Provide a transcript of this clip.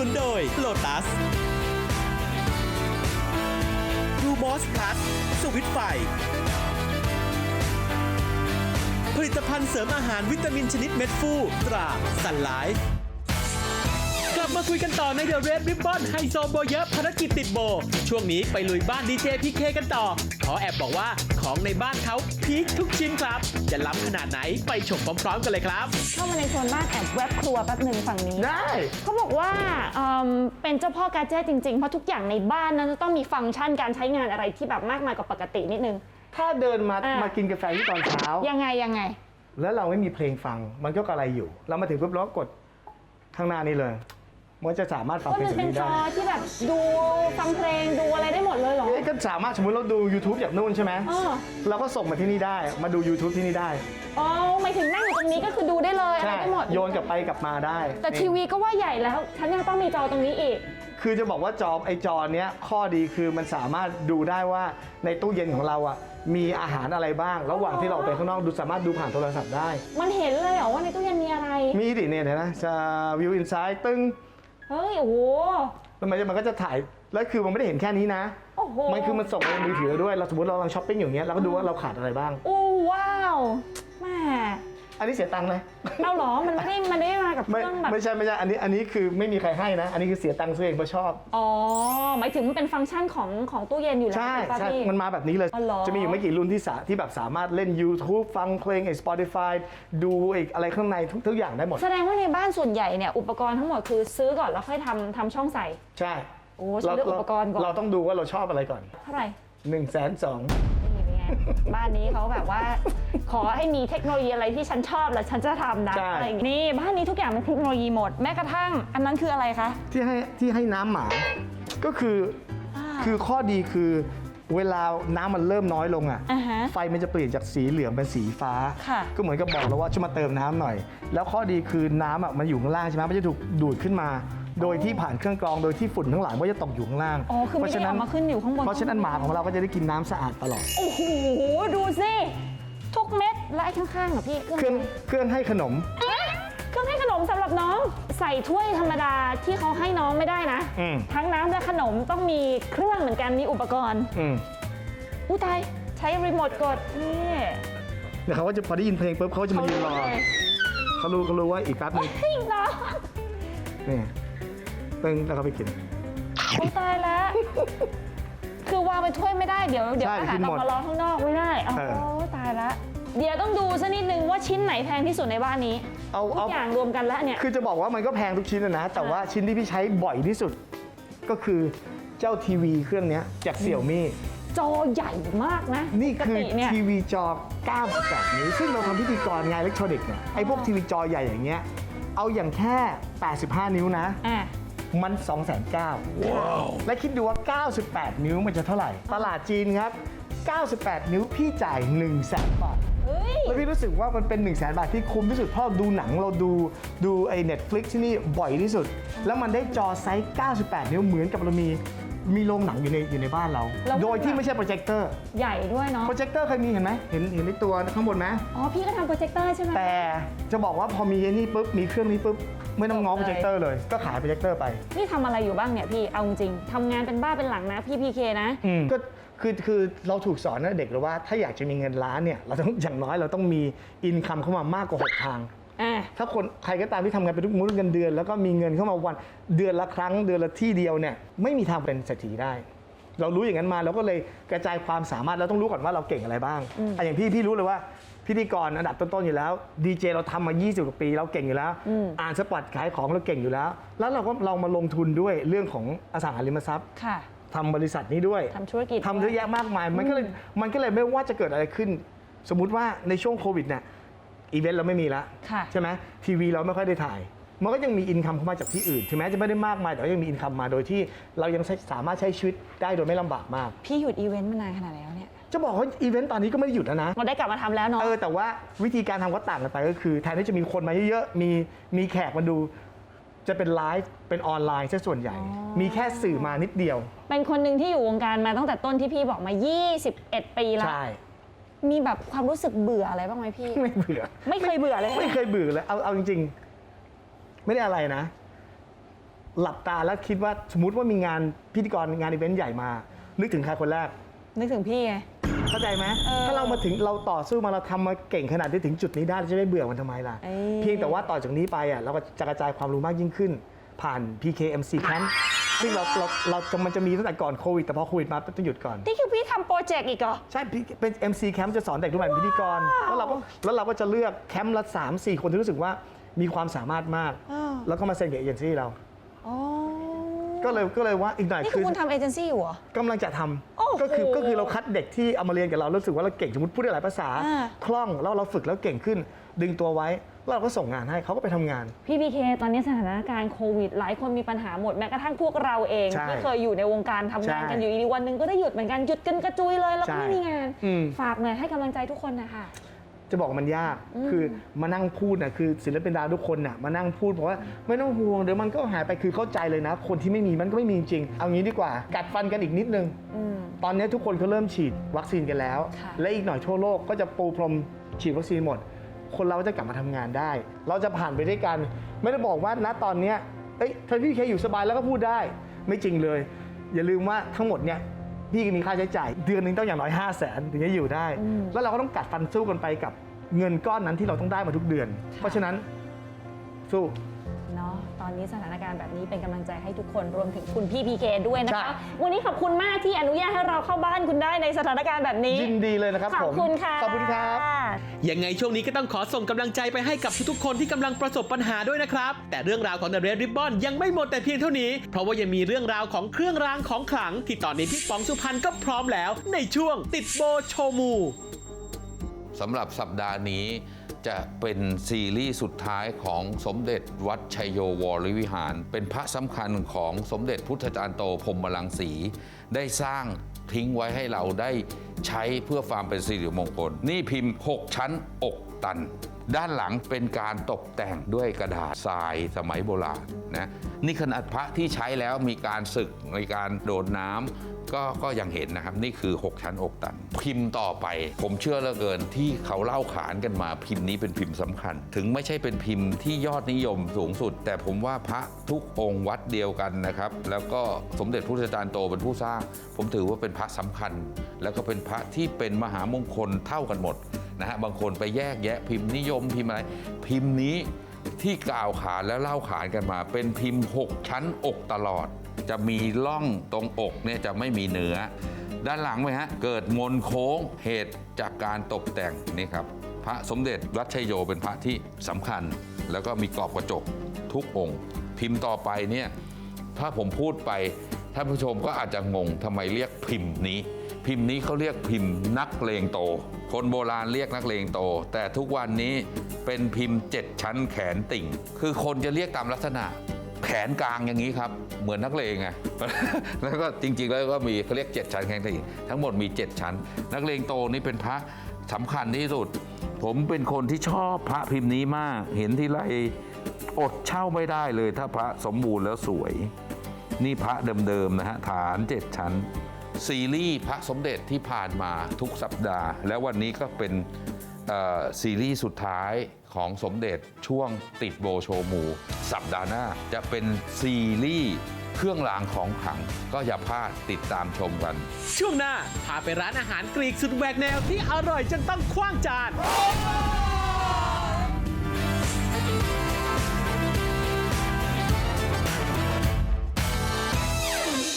นุนโดย Lotus ดูมอสพลัสสวิตไฟ ผลิตภัณฑ์เสริมอาหารวิตามินชนิดเม็ดฟูตราสันไลฟ์ บมาคุยกันต่อใน The Red Ribbon ไฮโซโบเยอะภารกิจติดโบ ช่วงนี้ไปลุยบ้านดีเจพีเคกันต่อ ขอแอบบอกว่าของในบ้านเขาพีคทุกชิ้นครับ จะล้ำขนาดไหนไปชมพร้อมๆกันเลยครับ เข้ามาในโซนบ้านแอบแวบครัวแป๊บหนึ่งฝั่งนี้ ได้ เขาบอกว่าเอิ่มเป็นเจ้าพ่อกาเจตจริงๆ เพราะทุกอย่างในบ้านนั้นจะต้องมีฟังก์ชันการใช้งานอะไรที่แบบมากมายกว่าปกตินิดนึง ถ้าเดินมาอะ มากินกาแฟที่ตอนเช้า ยังไงยังไง แล้วเราไม่มีเพลงฟัง มันก็กระไรอยู่ เรามาถึงปุ๊บเราก็กดข้างหน้านี้เลย มันจะสามารถฟังก็เพลงมันจากเป็นนี้จได้อที่แบบดูฟังเพลงดูอะไรได้หมดเลยเหรอ เอ๊ะก็สามารถสมมติเราดู YouTube จากนู่นใช่ไหมเออ เราก็ส่งมาที่นี่ได้ มาดู YouTube ที่นี่ได้อ๋อหมายถึงนั่งอยู่ตรงนี้ก็คือดูได้เลยอะไรใช่ได้หมดโยนกลับไปกลับมาได้แต่ทีวีก็ว่าใหญ่แล้ว ฉันยังต้องมีจอตรงนี้อีก คือจะบอกว่าจอไอจอเนี้ยข้อดีคือมันสามารถดูได้ว่าในตู้เย็นของเราอะมีอาหารอะไรบ้าง ระหว่างที่เราออกไปข้างนอกดูสามารถดูผ่านโทรศัพท์ได้ มันเห็นเลยเหรอว่าในตู้เย็นมีอะไร มีดิเนี่ยเห็นนะจะวิวอินไซต์ตึ้ง เฮ้ยโอ้โหแล้วมันจะมันก็จะถ่ายแล้วคือมันไม่ได้เห็นแค่นี้นะ โอ้โหมันคือมันส่งไปในมือถือด้วยเราสมมติเรากำลังช้อปปิ้งอยู่เงี้ยเราก็ดูว่าเราขาดอะไรบ้าง โอ้ว้าวแม่ อันนี้เสียตังค์ไหมเอาเหรอ มันไม่ได้มันไม่ได้มากับเคไม่รื่องแบบ ไม่ใช่ไม่ใช่อันนี้อันนี้คือไม่มีใครให้นะ อันนี้คือเสียตังค์ซื้อเองเพราะชอบ อ๋อ หมายถึงมันเป็นฟังก์ชันของของตู้เย็นอยู่แล้วใช่ป่ะใช่พี่ มันมาแบบนี้เลย อ๋อเหรอ จะมีอยู่ไม่กี่รุ่นที่สาที่แบบสามารถเล่น YouTube ฟังเพลงไอ้ Spotify ดูอีกอะไรข้างในทุกทุกอย่างได้หมด แสดงว่าในบ้านส่วนใหญ่เนี่ยอุปกรณ์ทั้งหมดคือซื้อก่อนแล้วค่อยทำทำช่องใส่ ใช่โอ้ฉันเลือกอุปกรณ์ก่อน เราต้องดูว่าเราชอบอะไรก่อนเท่าไหร่ 1นึ่งแสนสองนี่เป็นไง บ้านนี้เขาแบบว่า ขอให้มีเทคโนโลยีอะไรที่ฉันชอบแล้วฉันจะทำนะอะไรอย่างงี้นี่บ้านนี้ทุกอย่างเป็นเทคโนโลยีหมด แม้กระทั่ง อันนั้นคืออะไรคะ ที่ให้ที่ให้น้ำหมา ก็คืออคือข้อดีคือเวลาน้ำมันเริ่มน้อยลงอะ อ่าฮะไฟมันจะเปลี่ยนจากสีเหลืองเป็นสีฟ้า ค่ะ ก็เหมือนกับบอกเราว่าช่วยมาเติมน้ำหน่อย แล้วข้อดีคือน้ำอะมันอยู่ข้างล่างใช่ไหมมันจะถูกดูดขึ้นมา โดยที่ผ่านเครื่องกรองโดยที่ฝุ่นทั้งหลายมันจะตกอยู่ข้างล่างอ๋อคือไม่ได้เอามาขึ้นอยู่ข้างบน เพราะฉะนั้นหมาของเราก็จะได้กินน้ำสะอาดตลอด โอ้โห ดูสิ ทุกเม็ดและไอ้ข้างๆเหรอพี่เครื่องเครื่องให้ขนมฮะเครื่องให้ขนมสำหรับน้องใส่ถ้วยธรรมดาที่เขาให้น้องไม่ได้นะ อืม ทั้งน้ำและขนมต้องมีเครื่องเหมือนกันมีอุปกรณ์อืมอู้ตายใช้รีโมทกดนี่เดี๋ยวเขาก็จะพอได้ยินเพลงปุ๊บเขาจะมายืนรอเลยเขารู้เขารู้ว่าอีกแป๊บนึงจริงเหรอนี่ เพิ่งแล้วเขาไปกินอู้ตายแล้ว คือวางเป็นถ้วยไม่ได้เดี๋ยวเดี๋ยวใช่อาหารกินอหอมกมารอข้างนอกไม่ได้อ้เออตายแล้วเดี๋ยวต้องดูสักนิดนึงว่าชิ้นไหนแพงที่สุดในบ้านนี้เอาทุเอา กอย่างรวมกันแล้วเนี่ย คือจะบอกว่ามันก็แพงทุกชิ้นนะนะ แต่ว่าชิ้นที่พี่ใช้บ่อยที่สุด ก็คือเจ้าทีวีเครื่องเนี้ยจากเสี่ยวมี่จอใหญ่มากนะนี่คือปกติเนี่ย ทีวีจอ 98 นิ้ว ซึ่งเราทำพิธีกรงานอิเล็กทรอนิกส์เนี่ยไอ้พวกทีวีจอใหญ่อย่างเงี้ยเอาอย่างแค่ 85 นิ้วนะ อะ มัน2 9 0 0 0ว้าวและคิดดูว่า 98 นิ้วมันจะเท่าไหร่ ตลาดจีนครับ 98 นิ้วพี่จ่าย 1 0 0 0 0แสนบาทเฮ้ยแล้วพี่รู้สึกว่ามันเป็น 1 0 0 0 0แสนบาทที่คุ้มที่สุดเพราะเราดูหนังเราดูดูไอ้ Netflix ที่นี่บ่อยที่สุด แล้วมันได้จอไซส์ 98 นิ้วเหมือนกับเรามีมีโรงหนังอยู่ในอยู่ในบ้านเราแล้วโดยที่ไม่ใช่โปรเจคเตอร์ ใหญ่ด้วยเนาะ โปรเจคเตอร์เคยมีเห็นไหมเห็นเห็นในตัวข้างบนไหมอ๋อ พี่ก็ทำโปรเจคเตอร์ใช่ไหมแต่จะบอกว่าพอมีไอ้นี่ปุ๊บ มีเครื่องนี้ปุ๊บ ไม่ต้องง้อจบเลยโปรเจคเตอร์เลย ก็ขายโปรเจคเตอร์ไป นี่ทำอะไรอยู่บ้างเนี่ยพี่ เอาจริงๆทำงานเป็นบ้าเป็นหลังนะพี่พีเคนะ ก็คือคือเราถูกสอนตั้งแต่เด็กเลยว่าถ้าอยากจะมีเงินล้านเนี่ยเราต้องอย่างน้อยเราต้องมีอินคัมเข้ามามากกว่า6ทาง อะถ้าคนใครก็ตามที่ทำงานเป็นทุกมื้อเงินเดือน แล้วก็มีเงินเข้ามาวันเดือนละครั้งเดือนละที่เดียวเนี่ยไม่มีทางเป็นเศรษฐีได้ เรารู้อย่างนั้นมาเราก็เลยกระจายความสามารถเราต้องรู้ก่อนว่าเราเก่งอะไรบ้างอะอย่างพี่พี่รู้เลยว่า พิธีกรอันดับต้นๆอยู่แล้วดีเจเราทำมา 20กว่าปีเราเก่งอยู่แล้ว อ่านสปอตขายของเราเก่งอยู่แล้ว แล้วเราก็เรามาลงทุนด้วยเรื่องของอสังหาริมทรัพย์ค่ะทำบริษัทนี้ด้วยทำธุรกิจทำเยอะแยะมากมาย มันก็เลยมันก็เลยไม่ว่าจะเกิดอะไรขึ้น สมมุติว่าในช่วงโควิดเนี่ยอีเวนต์เราไม่มีแล้วค่ะใช่ไหมทีวีเราไม่ค่อยได้ถ่าย มันก็ยังมีอินคัมเข้ามาจากที่อื่น ถึงแม้จะไม่ได้มากมาย แต่ก็ยังมีอินคัมมาโดยที่เรายังใช้สามารถใช้ชีวิตได้โดยไม่ลำบากมาก พี่หยุดอีเวนต์มานานขนาดไหนแล้วเนี่ย จะบอกว่าอีเวนต์ตอนนี้ก็ไม่ได้หยุดแล้วนะ เราได้กลับมาทำแล้วเนาะ เออแต่ว่าวิธีการทำก็ต่างกันไปก็คือแทนที่จะมีคนมาเยอะๆมีมีแขกมาดู จะเป็นไลฟ์เป็นออนไลน์ซะส่วนใหญ่ มีแค่สื่อมานิดเดียวเป็นคนหนึ่งที่อยู่วงการมาตั้งแต่ต้นที่พี่บอกมา 21 ปีแล้วใช่มีแบบความรู้สึกเบื่ออะไรบ้างไหมพี่ ไม่เบื่อ ไม่เคยเบื่อเลย ไม่เคยเบื่อเลยเอาเอาจริงๆ ไม่ได้อะไรนะ หลับตาแล้วคิดว่าสมมติว่ามีงานพิธีกรงานอีเวนต์ใหญ่มา นึกถึงใครคนแรก นึกถึงพี่ไง เข้าใจไหมเออถ้าเรามาถึงเราต่อสู้มาเราทำมาเก่งขนาดที่ถึงจุดนี้ได้เราจะไม่เบื่อมันทำไมล่ะ เอ้ย เพียงแต่ว่าต่อจากนี้ไปอะเราก็จะกระจายความรู้มากยิ่งขึ้น ผ่าน PKMC Camp ซึ่งเราเราเราจะมันจะมีตั้งแต่ก่อนโควิดแต่พอโควิดมาต้องหยุดก่อน นี่คือพี่ทำโปรเจกต์อีกเหรอ ใช่พี่เป็น MC Camp จะสอนเด็กรุ่นใหม่เป็นพิธีกร แล้วเราก็แล้วเราก็จะเลือกแคมป์ละ 3 4 คนที่รู้สึกว่า มีความสามารถมาก อ้าวแล้วก็มาเซ็นกับเอเจนซี่เรา อ๋อก็เลยก็เลยว่าอีกหน่อยนี่คืคืออคุณทำเอเจนซี่อยู่เหรอ กำลังจะทโอ้โหำก็คือก็คือเราคัดเด็กที่เอามาเรียนกับเรารู้สึกว่าเราเก่งสมมติพูดได้หลายภาษา อ่า คล่องแล้วเราฝึกแล้วเก่งขึ้น ดึงตัวไว้แล้วเราก็ส่งงานให้เขาก็ไปทำงาน พี่พีเคตอนนี้สถานการณ์โควิด หลายคนมีปัญหาหมดแม้กระทั่งพวกเราเอง ใช่ที่เคยอยู่ในวงการทำงานกันใช่อยู่ดีๆวันหนึ่งก็ได้หยุดเหมือนกันหยุดกันกระจุยเลยแล้วก็ใช่ไม่มีงาน อืม ฝากหน่อยให้กำลังใจทุกคนนะคะ จะบอกว่ามันยาก คือมานั่งพูดน่ะคือศิลปินดาราทุกคนน่ะมานั่งพูดบอกว่าไม่ต้องห่วงเดี๋ยวมันก็หายไปคือเข้าใจเลยนะ คนที่ไม่มีมันก็ไม่มีจริง เอางี้ดีกว่า กัดฟันกันอีกนิดนึงอืมตอนนี้ทุกคนเขาเริ่มฉีดวัคซีนกันแล้วค่ะและอีกหน่อยทั่วโลกก็จะปูพรมฉีดวัคซีนหมด คนเราก็จะกลับมาทำงานได้ เราจะผ่านไปด้วยกัน ไม่ได้บอกว่าณตอนเนี้ยเอ้ยถ้าพี่เคอยู่สบายแล้วก็พูดได้ ไม่จริงเลย อย่าลืมว่าทั้งหมดเนี่ย พี่ก็มีค่าใช้จ่าย เดือนหนึงต้องอย่างน้อย5 0 0แสนถึงจะอยู่ได้แล้วเราก็ต้องกัดฟันสู้กันไปกับเงินก้อนนั้นที่เราต้องได้มาทุกเดือน เพราะฉะนั้นสู้ เนาะตอนนี้สถานการณ์แบบนี้เป็นกำลังใจให้ทุกคนรวมถึงคุณพี่พีเคด้วยนะใช่ คะ วันนี้ขอบคุณมากที่อนุญาตให้เราเข้าบ้านคุณได้ในสถานการณ์แบบนี้ ยินดีเลยนะครับขผอบมคุณค่ะ ขอบคุณครับ ยังไงช่วงนี้ก็ต้องขอส่งกำลังใจไปให้กับทุกๆคนที่กำลังประสบปัญหาด้วยนะครับ แต่เรื่องราวของ The Red Ribbon ยังไม่หมดแต่เพียงเท่านี้ เพราะว่ายังมีเรื่องราวของเครื่องรางของขลัง ที่ตอนนี้พี่ป๋องสุพรรณก็พร้อมแล้ว ในช่วงติดโบโชว์มู สำหรับสัปดาห์นี้ จะเป็นซีรีส์สุดท้ายของสมเด็จวัดชัยโยวรวิหาร เป็นพระสำคัญของสมเด็จพุทธจารย์โตพรหมลังสี ได้สร้างทิ้งไว้ให้เราได้ใช้เพื่อความเป็นสิริมงคล นี่พิมพ์ 6 ชั้นอก ตัน ด้านหลังเป็นการตกแต่งด้วยกระดาษทรายสมัยโบราณนะนี่ขนาดพระที่ใช้แล้วมีการศึกในการโดดน้ำก็ก็ยังเห็นนะครับ นี่คือ 6 ชั้นอกตัน พิมพ์ต่อไป ผมเชื่อเหลือเกินที่เขาเล่าขานกันมาพิมพ์นี้เป็นพิมพ์สำคัญ ถึงไม่ใช่เป็นพิมพ์ที่ยอดนิยมสูงสุด แต่ผมว่าพระทุกองค์วัดเดียวกันนะครับ แล้วก็สมเด็จพระพุทธจารย์โตเป็นผู้สร้าง ผมถือว่าเป็นพระสำคัญ แล้วก็เป็นพระที่เป็นมหามงคลเท่ากันหมด นะฮะบางคนไปแยกแยะพิมพ์นิยมพิมพ์อะไร พิมพ์นี้ที่กล่าวขานและเล่าขานกันมา เป็นพิมพ์ 6 ชั้นอกตลอด จะมีร่องตรงอกเนี่ยจะไม่มีเนื้อ ด้านหลังไหมฮะ เกิดมนโค้งเหตุจากการตกแต่งนี่ครับ พระสมเด็จรัชยโยเป็นพระที่สำคัญ แล้วก็มีกรอบกระจกทุกองค์ พิมพ์ต่อไปเนี่ยถ้าผมพูดไปท่านผู้ชมก็อาจจะงงทำไมเรียกพิมพ์นี้ พิมพ์นี้เขาเรียกพิมพ์นักเลงโต คนโบราณเรียกนักเลงโต แต่ทุกวันนี้เป็นพิมพ์ 7 ชั้นแขนติ่ง คือคนจะเรียกตามลักษณะ แขนกลางอย่างนี้ครับ เหมือนนักเลงไงแล้วก็จริง ๆ แล้วก็มีเขาเรียก 7 ชั้นแขนติ่งทั้งหมดมี 7 ชั้น นักเลงโตนี่เป็นพระสำคัญที่สุด ผมเป็นคนที่ชอบพระพิมพ์นี้มาก เห็นที่ไรอดเช่าไม่ได้เลยถ้าพระสมบูรณ์แล้วสวย นี่พระเดิมๆนะฮะฐาน7ชั้น ซีรีส์พระสมเด็จที่ผ่านมาทุกสัปดาห์ แล้ววันนี้ก็เป็นซีรีส์สุดท้ายของสมเด็จช่วงติดโบโชมู สัปดาห์หน้า จะเป็นซีรีส์เครื่องรางของขลังก็อย่าพลาดติดตามชมกัน ช่วงหน้าพาไปร้านอาหารกรีกสุดแหวกแนวที่อร่อยจนต้องคว้างจาน